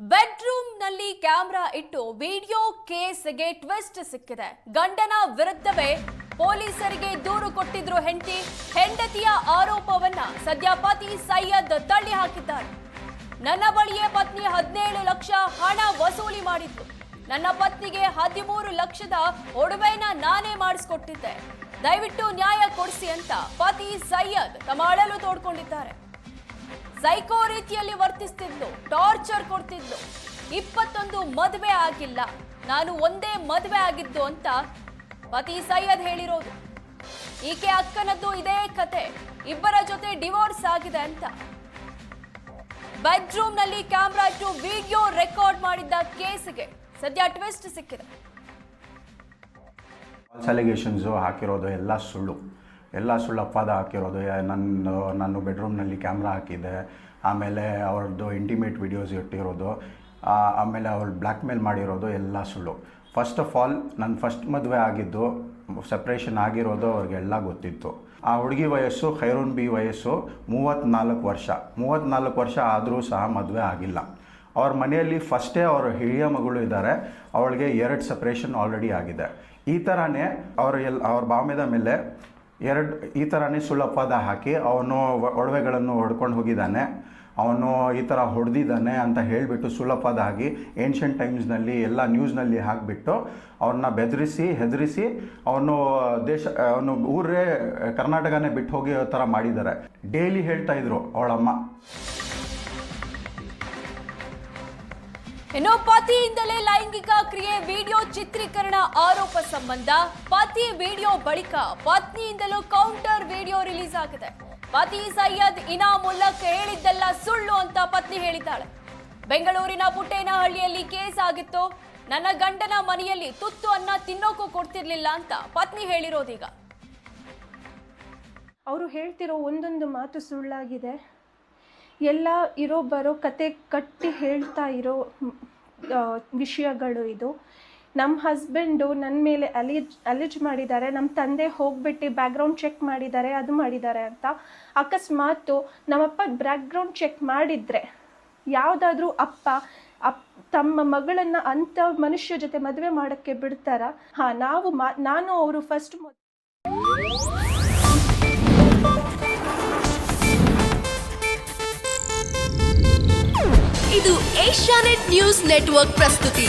ಬೆಡ್ರೂಮ್ನಲ್ಲಿ camera ಇಟ್ಟು video ಕೇಸ್ಗೆ twist ಸಿಕ್ಕಿದೆ. ಗಂಡನ ವಿರುದ್ಧವೇ ಪೊಲೀಸರಿಗೆ ದೂರು ಕೊಟ್ಟಿದ್ರು ಹೆಂಡತಿ. ಹೆಂಡತಿಯ ಆರೋಪವನ್ನ ಸದ್ಯ ಪತಿ ಸೈಯದ್ ತಳ್ಳಿ ಹಾಕಿದ್ದಾರೆ. ನನ್ನ ಬಳಿಯೇ ಪತ್ನಿ ಹದಿನೇಳು ಲಕ್ಷ ಹಣ ವಸೂಲಿ ಮಾಡಿದ್ರು. ನನ್ನ ಪತ್ನಿಗೆ ಹದಿಮೂರು ಲಕ್ಷದ ಒಡವೆನ ನಾನೇ ಮಾಡಿಸ್ಕೊಟ್ಟಿದ್ದೆ. ದಯವಿಟ್ಟು ನ್ಯಾಯ ಕೊಡಿಸಿ ಅಂತ ಪತಿ ಸೈಯದ್ ತಮ್ಮ ಅಳಲು ತೋಡ್ಕೊಂಡಿದ್ದಾರೆ. ಸೈಕೋ ರೀತಿಯಲ್ಲಿ ವರ್ತಿಸ್ತಿದ್ಲು ಟಾರ್ಚರ್ ಕೊಡ್ತಿದ್ಲು. ಇಪ್ಪತ್ತೊಂದು ಮದುವೆ ಆಗಿಲ್ಲ. ನಾನು ಒಂದೇ ಮದುವೆ ಆಗಿದ್ದು ಅಂತ ಪತಿ ಸೈಯದ್ ಹೇಳಿರೋದು. ಈಕೆ ಅಕ್ಕನದ್ದು ಇದೇ ಕತೆ. ಇಬ್ಬರ ಜೊತೆ ಡಿವೋರ್ಸ್ ಆಗಿದೆ ಅಂತ. ಬೆಡ್ರೂಮ್ನಲ್ಲಿ ಕ್ಯಾಮ್ರಾ ಇಟ್ಟು ವಿಡಿಯೋ ರೆಕಾರ್ಡ್ ಮಾಡಿದ್ದ ಕೇಸ್ಗೆ ಸದ್ಯ ಟ್ವಿಸ್ಟ್ ಸಿಕ್ಕಿದೆ. ಅಲಿಗೇಷನ್ಸು ಹಾಕಿರೋದು ಎಲ್ಲ ಸುಳ್ಳು. ಎಲ್ಲ ಸುಳ್ಳು ಅಪವಾದ ಹಾಕಿರೋದು. ನನ್ನ ನಾನು ಬೆಡ್ರೂಮ್ನಲ್ಲಿ ಕ್ಯಾಮ್ರಾ ಹಾಕಿದ್ದೆ. ಆಮೇಲೆ ಅವ್ರದ್ದು ಇಂಟಿಮೇಟ್ ವಿಡಿಯೋಸ್ ಇಟ್ಟಿರೋದು. ಆಮೇಲೆ ಅವಳು ಬ್ಲ್ಯಾಕ್ ಮೇಲ್ ಮಾಡಿರೋದು ಎಲ್ಲ ಸುಳ್ಳು. ಫಸ್ಟ್ ಆಫ್ ಆಲ್ ನನ್ನ ಫಸ್ಟ್ ಮದುವೆ ಆಗಿದ್ದು ಸಪ್ರೇಷನ್ ಆಗಿರೋದು ಅವ್ರಿಗೆಲ್ಲ ಗೊತ್ತಿತ್ತು. ಆ ಹುಡುಗಿ ವಯಸ್ಸು ಖೈರೂನ್ ಬಿ ವಯಸ್ಸು ಮೂವತ್ತ್ನಾಲ್ಕು ವರ್ಷ. ಮೂವತ್ತ್ನಾಲ್ಕು ವರ್ಷ ಆದರೂ ಸಹ ಮದುವೆ ಆಗಿಲ್ಲ. ಅವ್ರ ಮನೆಯಲ್ಲಿ ಫಸ್ಟೇ ಅವರ ಹಿರಿಯ ಮಗಳು ಇದ್ದಾರೆ. ಅವಳಿಗೆ ಎರಡು ಸಪ್ರೇಷನ್ ಆಲ್ರೆಡಿ ಆಗಿದೆ. ಈ ಥರನೇ ಅವ್ರ ಎಲ್, ಅವ್ರ ಬಾಮ್ಯದ ಮೇಲೆ ಎರಡು, ಈ ಥರನೇ ಸುಳ್ಳು ಪದ ಹಾಕಿ ಅವನು ಒಡವೆಗಳನ್ನು ಹೊಡ್ಕೊಂಡು ಹೋಗಿದ್ದಾನೆ. ಅವನು ಈ ಥರ ಹೊಡೆದಿದ್ದಾನೆ ಅಂತ ಹೇಳಿಬಿಟ್ಟು ಹಾಕಿ ಏನ್ಷಿಯಂಟ್ ಟೈಮ್ಸ್ನಲ್ಲಿ ಎಲ್ಲ ನ್ಯೂಸ್ನಲ್ಲಿ ಹಾಕಿಬಿಟ್ಟು ಅವ್ರನ್ನ ಬೆದರಿಸಿ, ಹೆದರಿಸಿ ಅವನು ದೇಶ, ಅವನು ಊರೇ ಕರ್ನಾಟಕನೇ ಬಿಟ್ಟು ಹೋಗಿ ಥರ ಮಾಡಿದ್ದಾರೆ. ಡೈಲಿ ಹೇಳ್ತಾ ಇದ್ರು ಅವಳಮ್ಮ. ಇನ್ನು ಲೈಂಗಿಕ ಕ್ರಿಯೆ ಚಿತ್ರೀಕರಣ ಆರೋಪ ಸಂಬಂಧ ಪತಿ ವಿಡಿಯೋ ಬಳಿಕ ಪತ್ನಿಯಿಂದಲೂ ಕೌಂಟರ್ ವಿಡಿಯೋ ರಿಲೀಸ್ ಆಗಿದೆ. ಪತಿ ಸೈಯದ್ ಇನಾಮುಲ್ಲಕ್ ಹೇಳಿದ್ದೆಲ್ಲ ಸುಳ್ಳು ಅಂತ ಪತ್ನಿ ಹೇಳಿದ್ದಾಳೆ. ಬೆಂಗಳೂರಿನ ಪುಟ್ಟೇನಹಳ್ಳಿಯಲ್ಲಿ ಕೇಸ್ ಆಗಿತ್ತು. ನನ್ನ ಗಂಡನ ಮನೆಯಲ್ಲಿ ತುತ್ತು ಅನ್ನ ತಿನ್ನೋಕು ಕೊಡ್ತಿರ್ಲಿಲ್ಲ ಅಂತ ಪತ್ನಿ ಹೇಳಿರೋದೀಗ. ಅವರು ಹೇಳ್ತಿರೋ ಒಂದೊಂದು ಮಾತು ಸುಳ್ಳಾಗಿದೆ. ಎಲ್ಲ ಇರೋ ಬರೋ ಕತೆ ಕಟ್ಟಿ ಹೇಳ್ತಾ ಇರೋ ವಿಷಯಗಳು ಇದು. ನಮ್ಮ ಹಸ್ಬೆಂಡು ನನ್ನ ಮೇಲೆ ಅಲಿಜ್ ಅಲಿಜ್ ಮಾಡಿದ್ದಾರೆ ನಮ್ಮ ತಂದೆ ಹೋಗ್ಬಿಟ್ಟು ಬ್ಯಾಕ್ಗ್ರೌಂಡ್ ಚೆಕ್ ಮಾಡಿದ್ದಾರೆ, ಅದು ಮಾಡಿದ್ದಾರೆ ಅಂತ. ಅಕಸ್ಮಾತು ನಮ್ಮಪ್ಪ ಬ್ಯಾಕ್ಗ್ರೌಂಡ್ ಚೆಕ್ ಮಾಡಿದರೆ, ಯಾವುದಾದ್ರೂ ಅಪ್ಪ, ಅಪ್, ತಮ್ಮ ಮಗಳನ್ನು ಅಂಥ ಮನುಷ್ಯ ಜೊತೆ ಮದುವೆ ಮಾಡೋಕ್ಕೆ ಬಿಡ್ತಾರಾ? ಹಾಂ, ನಾವು ಮಾ, ನಾನು ಅವರು ಫಸ್ಟ್ ಇದು ಏಷ್ಯಾನೆಟ್ ನ್ಯೂಸ್ ನೆಟ್ವರ್ಕ್ ಪ್ರಸ್ತುತಿ.